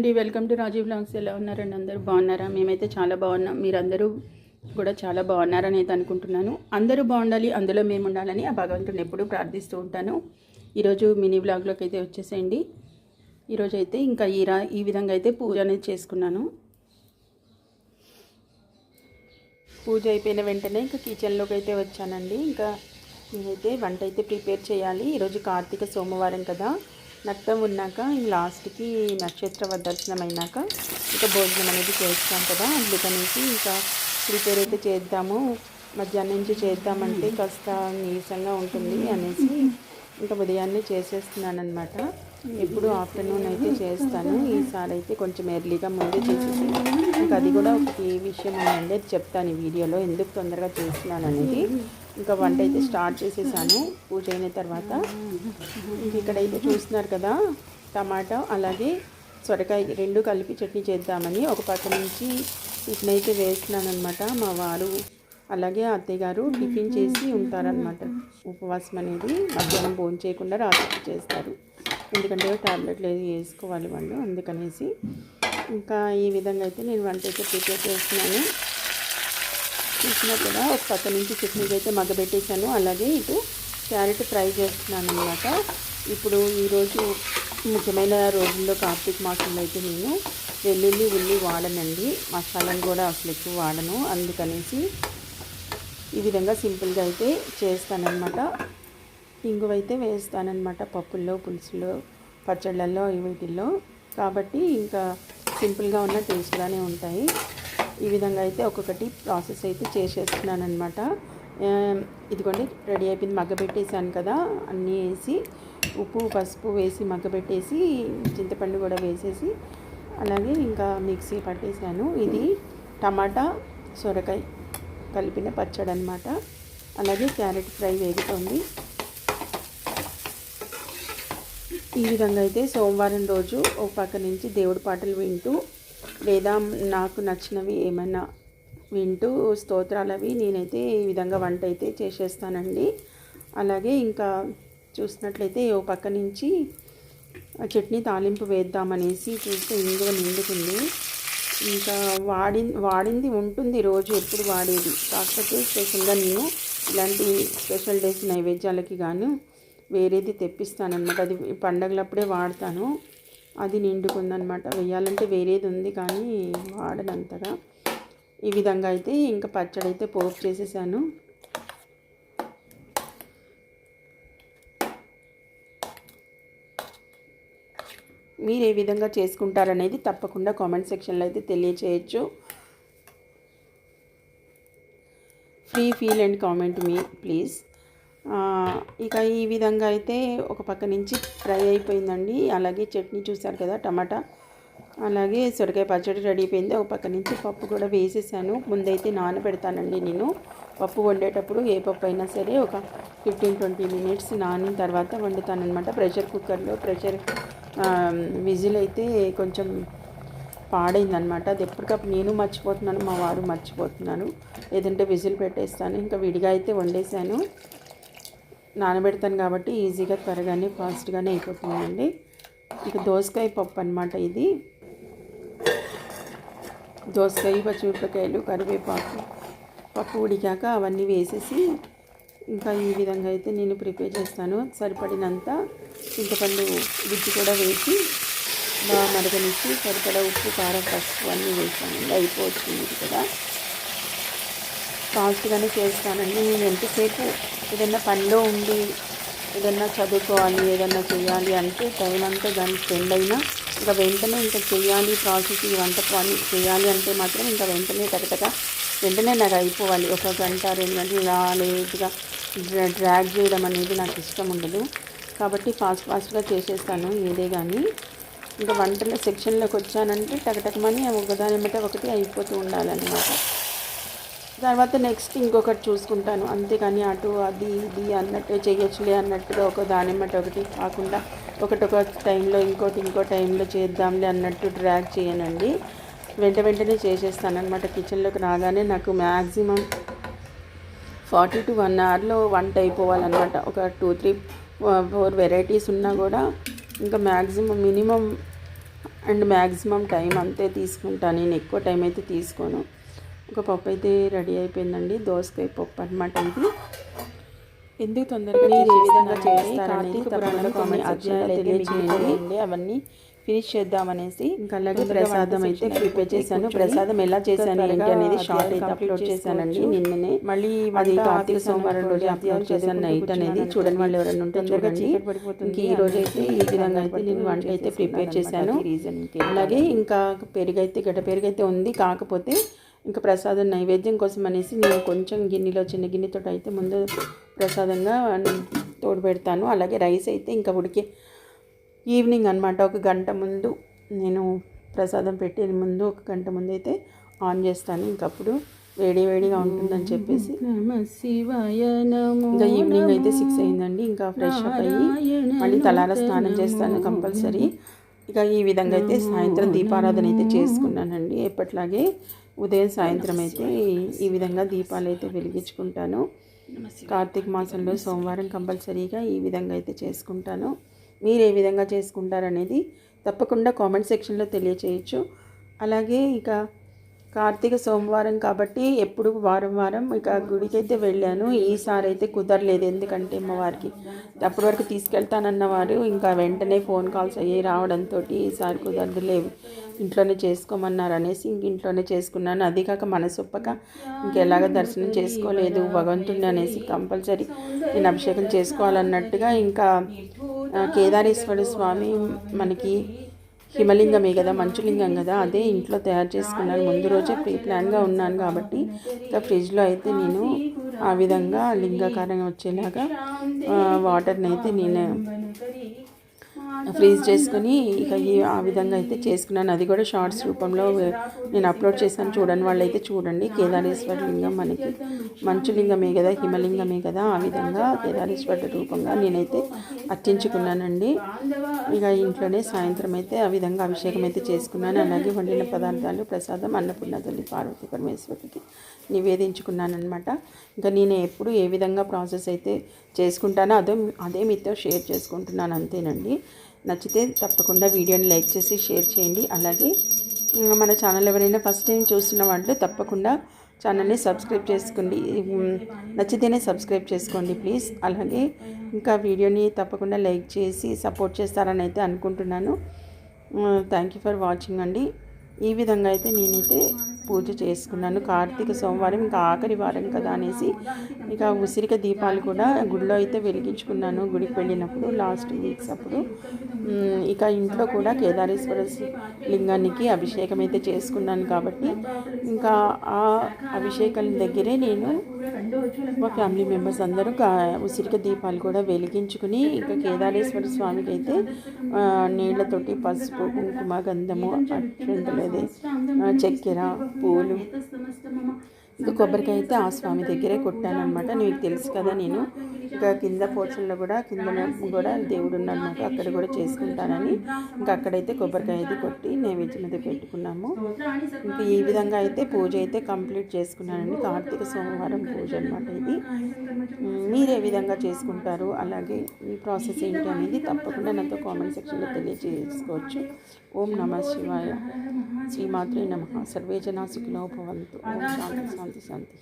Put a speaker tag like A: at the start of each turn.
A: అండి welcome to Rajiv blogs. ఎలా ఉన్నారండి అందరూ? బాగున్నారా? మేమైతే చాలా బాగున్నాం. మీరందరూ కూడా చాలా బాగున్నారని అయితే అనుకుంటున్నాను. అందరూ బాగుండాలి అందులో మేము ఉండాలని ఆ భగవంతుని ఎప్పుడూ ప్రార్థిస్తూ ఉంటాను. ఈరోజు మినీ బ్లాగ్లోకి అయితే వచ్చేసేయండి. ఈరోజు అయితే ఇంకా ఈ రా ఈ విధంగా అయితే పూజ అనేది చేసుకున్నాను. పూజ అయిపోయిన వెంటనే ఇంకా కిచెన్లోకి అయితే వచ్చానండి. ఇంకా నేనైతే వంట అయితే ప్రిపేర్ చేయాలి. ఈరోజు కార్తీక సోమవారం కదా. నత్తం ఉన్నాక లాస్ట్కి నక్షత్ర దర్శనం అయినాక ఇంకా భోజనం అనేది చేస్తాం కదా అందుకనేసి ఇంకా ప్రిపేర్ అయితే చేద్దాము మధ్యాహ్నం నుంచి చేద్దామంటే కాస్త నీరసంగా ఉంటుంది అనేసి ఇంకా ఉదయాన్నే చేసేస్తున్నాను అనమాట ఎప్పుడు ఆఫ్టర్నూన్ అయితే చేస్తాను ఈసారి అయితే కొంచెం ఎర్లీగా ముందే చేసేసి ఇంకా అది కూడా ఒక విషయం ఉందండి చెప్తాను ఈ వీడియోలో ఎందుకు తొందరగా చేస్తున్నాను అనేది ఇంకా వంట అయితే స్టార్ట్ చేసేసాను. పూజ అయిన తర్వాత ఇంక ఇక్కడైతే చూస్తున్నారు కదా టమాటా అలాగే సొరకాయ రెండు కలిపి చట్నీ చేద్దామని ఒక పక్క నుంచి అయితే వేస్తున్నాను అనమాట మా వారు అలాగే అత్తయ్య గారు టిఫిన్ చేసి ఉంటారనమాట ఉపవాసం అనేది మధ్యాహ్నం భోజనం చేయకుండా రాత్రి చేస్తారు. ఎందుకంటే టాబ్లెట్లు ఏది వేసుకోవాలి వాళ్ళు అందుకనేసి. ఇంకా ఈ విధంగా అయితే నేను వంట అయితే ప్రిపేర్ చేస్తున్నాను. చూసినా కదా ఒక పక్క నుంచి చట్నీకి అయితే మగ్గబెట్టేశాను. అలాగే ఇటు క్యారెట్ ఫ్రై చేస్తున్నాను అనమాట ఇప్పుడు ఈరోజు ముఖ్యమైన రోజుల్లో కార్తీక మాసంలో అయితే నేను వెల్లుల్లి ఉల్లి వాడనండి. మసాలాలు కూడా అసలు ఎక్కువ వాడను. అందుకనేసి ఈ విధంగా సింపుల్గా అయితే చేస్తానన్నమాట. ఇంగువ అయితే వేస్తానన్నమాట పప్పుల్లో పులుసులో పచ్చళ్ళల్లో వీటిల్లో. కాబట్టి ఇంకా సింపుల్గా ఉన్న టేస్ట్గానే ఉంటాయి. ఈ విధంగా అయితే ఒక్కొక్కటి ప్రాసెస్ అయితే చేసేస్తున్నాను అనమాట ఇదిగోండి రెడీ అయిపోయింది. మగ్గబెట్టేసాను కదా అన్నీ వేసి ఉప్పు పసుపు వేసి మగ్గబెట్టేసి చింతపండు కూడా వేసేసి అలాగే ఇంకా మిక్సీ పట్టేశాను. ఇది టమాటా సొరకాయ కలిపిన పచ్చడి అనమాట అలాగే క్యారెట్ ఫ్రై వేగుతుంది. ఈ విధంగా అయితే సోమవారం రోజు ఒక పక్క నుంచి దేవుడి పాటలు వింటూ లేదా నాకు నచ్చినవి ఏమైనా వింటూ స్తోత్రాలు అవి నేనైతే ఈ విధంగా వంట అయితే చేసేస్తానండి. అలాగే ఇంకా చూసినట్లయితే ఓ పక్క నుంచి చట్నీ తాలింపు వేద్దామనేసి చూస్తే ఇందులో నిండుకుంది. ఇంకా వాడి వాడింది ఉంటుంది రోజు ఎప్పుడు వాడేది. కాకపోతే స్పెషల్గా నేను ఇలాంటి స్పెషల్ డేస్ నైవేద్యాలకి గాను వేరేది తెప్పిస్తానమాట అది పండగలప్పుడే వాడతాను. అది నిండుకుందనమాట వేయాలంటే వేరేది ఉంది కానీ వాడనంతగా. ఈ విధంగా అయితే ఇంకా పచ్చడి అయితే పోపు చేసేసాను. మీరు ఏ విధంగా చేసుకుంటారనేది తప్పకుండా కామెంట్ సెక్షన్లో అయితే తెలియచేయచ్చు. ఫ్రీ ఫీల్ అండ్ కామెంట్ మీ ప్లీజ్. ఇక ఈ విధంగా అయితే ఒక పక్క నుంచి ఫ్రై అయిపోయిందండి. అలాగే చట్నీ చూసారు కదా టమాటా. అలాగే సొరకాయ పచ్చడి రెడీ అయిపోయింది. ఒక పక్క నుంచి పప్పు కూడా వేసేసాను. ముందైతే నానబెడతానండి నేను. పప్పు వండేటప్పుడు ఏ పప్పు అయినా సరే ఒక ఫిఫ్టీన్ ట్వంటీ మినిట్స్ నానిన తర్వాత వండుతానమాట ప్రెషర్ కుక్కర్లో ప్రెషర్ విజిల్ అయితే కొంచెం పాడైందనమాట అది ఎప్పటికప్పుడు నేను మర్చిపోతున్నాను మా వారు మర్చిపోతున్నాను ఏదంటే విజిల్ పెట్టేస్తాను. ఇంకా విడిగా అయితే వండేసాను. నానబెడతాను కాబట్టి ఈజీగా త్వరగానే ఫాస్ట్గానే అయిపోతుందండి. ఇక దోసకాయ పప్పు అనమాట ఇది. దోసకాయ పచ్చిమిరపకాయలు కరివేపాకు పప్పు ఉడికాక అవన్నీ వేసేసి ఇంకా ఈ విధంగా అయితే నేను ప్రిపేర్ చేస్తాను. సరిపడినంత చింతపండు గుజ్జు కూడా వేసి బాగా మరగనిచ్చి సరిపడా ఉప్పు కారం పసుపు అన్నీ వేసాను అయిపోతుంది కదా ఫాస్ట్గానే చేస్తానండి. నేను ఎంతసేపు ఏదైనా పనిలో ఉండి ఏదన్నా చదువుకోవాలి ఏదన్నా చేయాలి అంటే టైం అంతా దాన్ని స్పెండ్ అయినా ఇంకా వెంటనే ఇంకా చేయాలి ప్రాసెస్ ఈ వంట చేయాలి అంటే మాత్రం ఇంకా వెంటనే తగ్గగా వెంటనే నాకు అయిపోవాలి. ఒక గంట రెండు గంటలు ఇలా లేట్గా డ్రాగ్ చేయడం అనేది నాకు ఇష్టం ఉండదు. కాబట్టి ఫాస్ట్ ఫాస్ట్గా చేసేస్తాను ఏదే కానీ ఇంకా వంటల సెక్షన్లోకి వచ్చానంటే టకటకమని ఒకదాని బట్టి ఒకటి అయిపోతూ ఉండాలన్నమాట. తర్వాత నెక్స్ట్ ఇంకొకటి చూసుకుంటాను. అంతేకాని అటు అది ఇది అన్నట్టు చేయొచ్చులే అన్నట్టుగా ఒక దానిమ్మటి ఒకటి కాకుండా ఒకటొక టైంలో ఇంకోటి ఇంకో టైంలో చేద్దాంలే అన్నట్టు డ్రాగ్ చేయనండి. వెంట వెంటనే చేసేస్తానమాట కిచెన్లోకి రాగానే నాకు మ్యాక్సిమం ఫార్టీ టు వన్ అవర్లో వంట అయిపోవాలన్నమాట ఒక టూ త్రీ ఫోర్ వెరైటీస్ ఉన్నా కూడా ఇంకా maximum minimum and maximum time అంతే తీసుకుంటాను నేను ఎక్కువ టైం అయితే తీసుకోను. ఒక పప్పు అయితే రెడీ అయిపోయిందండి. దోసకాయ పప్పు అనమాట ఇది. ఎందుకు తొందరగా మీరు ఏ విధంగా చేస్తారనేది తప్పకుండా కామెంట్ అధ్యాయాలు తెలియజేయండి. అవన్నీ ఫినిష్ చేద్దామనేసి ఇంకా అలాగే ప్రసాదం అయితే ప్రిపేర్ చేశాను. ప్రసాదం ఎలా చేశాను ఏంటి అనేది షార్ట్ అయితే అప్లోడ్ చేశానండి నిన్ననే మళ్ళీ అది కార్తీక సోమవారం రోజు అప్లోడ్ చేశాను. నైట్ అనేది చూడని వాళ్ళు ఎవరైనా ఉంటే చూడండి. ఇంక ఈ రోజు అయితే ఈ విధంగా అయితే నేను వంట అయితే ప్రిపేర్ చేశాను. అలాగే ఇంకా పెరుగు అయితే గడ్డ పెరుగు అయితే ఉంది. కాకపోతే ఇంకా ప్రసాదం నైవేద్యం కోసం అనేసి నేను కొంచెం గిన్నెలో చిన్న గిన్నెతో అయితే ముందు ప్రసాదంగా తోడు పెడతాను. అలాగే రైస్ అయితే ఇంకా ఉడికి ఈవినింగ్ అనమాట ఒక గంట ముందు నేను ప్రసాదం పెట్టే ముందు ఒక గంట ముందు అయితే ఆన్ చేస్తాను. ఇంకప్పుడు వేడి వేడిగా ఉంటుందని చెప్పేసి ఇంకా ఈవినింగ్ అయితే సిక్స్ అయిందండి. ఇంకా ఫ్రెష్ అప్ అయ్యి మళ్ళీ తలార స్నానం చేస్తాను కంపల్సరీ. ఇక ఈ విధంగా అయితే సాయంత్రం దీపారాధన అయితే చేసుకున్నానండి. ఎప్పట్లాగే ఉదయం సాయంత్రం అయితే ఈ విధంగా దీపాలు అయితే వెలిగించుకుంటాను కార్తీక మాసంలో సోమవారం కంపల్సరీగా ఈ విధంగా అయితే చేసుకుంటాను. మీరు ఏ విధంగా చేసుకుంటారనేది తప్పకుండా కామెంట్ సెక్షన్లో తెలియచేయచ్చు. అలాగే ఇక కార్తీక సోమవారం కాబట్టి ఎప్పుడు వారం వారం ఇక గుడికి అయితే వెళ్ళాను. ఈసారి అయితే కుదరలేదు ఎందుకంటే మా వారికి అప్పటి వరకు తీసుకెళ్తానన్న వారు ఇంకా వెంటనే ఫోన్ కాల్స్ అయ్యి రావడంతో ఈసారి కుదరదులేవు ఇంట్లోనే చేసుకోమన్నారు అనేసి ఇంక ఇంట్లోనే చేసుకున్నాను. అది కాక మనసొప్పక ఇంకెలాగ దర్శనం చేసుకోలేదు. భగవంతుడిని అనేసి కంపల్సరీ నేను అభిషేకం చేసుకోవాలన్నట్టుగా ఇంకా కేదారేశ్వర స్వామి మనకి హిమలింగమే కదా మంచులింగం కదా అదే ఇంట్లో తయారు చేసుకున్నాను. ముందు రోజే ప్రీ ప్లాన్గా ఉన్నాను కాబట్టి ఇంకా ఫ్రిడ్జ్లో అయితే నేను ఆ విధంగా లింగాకారం వచ్చేలాగా వాటర్ని అయితే నేను ఫ్రీజ్ చేసుకుని ఇక ఈ ఆ విధంగా అయితే చేసుకున్నాను. అది కూడా షార్ట్స్ రూపంలో నేను అప్లోడ్ చేశాను. చూడండి వాళ్ళు అయితే చూడండి. కేదారేశ్వర లింగం మనకి మంచు లింగమే కదా హిమలింగమే కదా. ఆ విధంగా కేదారేశ్వర రూపంగా నేనైతే అర్చించుకున్నానండి. ఇక ఇంట్లోనే సాయంత్రం అయితే ఆ విధంగా అభిషేకం అయితే చేసుకున్నాను. అలాగే వండిన పదార్థాలు ప్రసాదం అన్నపూర్ణ తల్లి పార్వతి పరమేశ్వరికి నివేదించుకున్నాను అనమాట ఇంకా నేను ఎప్పుడు ఏ విధంగా ప్రాసెస్ అయితే చేసుకుంటానో. అదే అదే మీతో షేర్ చేసుకుంటున్నాను అంతేనండి. నచ్చితే తప్పకుండా వీడియోని లైక్ చేసి షేర్ చేయండి. అలాగే మన ఛానల్ ఎవరైనా ఫస్ట్ టైం చూస్తున్న వాళ్ళు తప్పకుండా ఛానల్ని సబ్స్క్రైబ్ చేసుకోండి. నచ్చితేనే సబ్స్క్రైబ్ చేసుకోండి ప్లీజ్. అలాగే ఇంకా వీడియోని తప్పకుండా లైక్ చేసి సపోర్ట్ చేస్తారని అయితే అనుకుంటున్నాను. థ్యాంక్ యూ ఫర్ వాచింగ్ అండి. ఈ విధంగా అయితే నేనైతే పూజ చేసుకున్నాను. కార్తీక సోమవారం ఇంకా ఆఖరి వారం కదా అనేసి ఇక ఉసిరిక దీపాలు కూడా గుడిలో అయితే వెలిగించుకున్నాను. గుడికి వెళ్ళినప్పుడు లాస్ట్ వీక్స్ అప్పుడు. ఇక ఇంట్లో కూడా కేదారేశ్వర లింగానికి అభిషేకం అయితే చేసుకున్నాను కాబట్టి ఇంకా ఆ అభిషేకం దగ్గరే నేను మా ఫ్యామిలీ మెంబర్స్ అందరూ ఉసిరిక దీపాలు కూడా వెలిగించుకుని ఇంకా కేదారేశ్వర స్వామికి అయితే నీళ్ళతోటి పసుపు కుంకుమ గంధము అదే చక్కెర पूलं ఇంకా కొబ్బరికాయ అయితే ఆ స్వామి దగ్గరే కొట్టాను అనమాట నీకు తెలుసు కదా నేను ఇంకా కింద పోర్షన్లో కూడా కింద కూడా దేవుడు ఉన్నమాట అక్కడ కూడా చేసుకుంటానని ఇంకా అక్కడైతే కొబ్బరికాయ అయితే కొట్టి నైవేద్యం అయితే పెట్టుకున్నాము. ఇంకా ఈ విధంగా అయితే పూజ అయితే కంప్లీట్ చేసుకున్నానండి. కార్తీక సోమవారం పూజ అనమాట ఇది. మీరు ఏ విధంగా చేసుకుంటారు? అలాగే ఈ ప్రాసెస్ ఏంటి అనేది తప్పకుండా నాతో కామెంట్ సెక్షన్లో తెలియజేసుకోవచ్చు ఓం నమ శివాయ. శ్రీమాత్రే నమ. సర్వేజనా జనా ఓం శాంతి. శాంతి శాంతి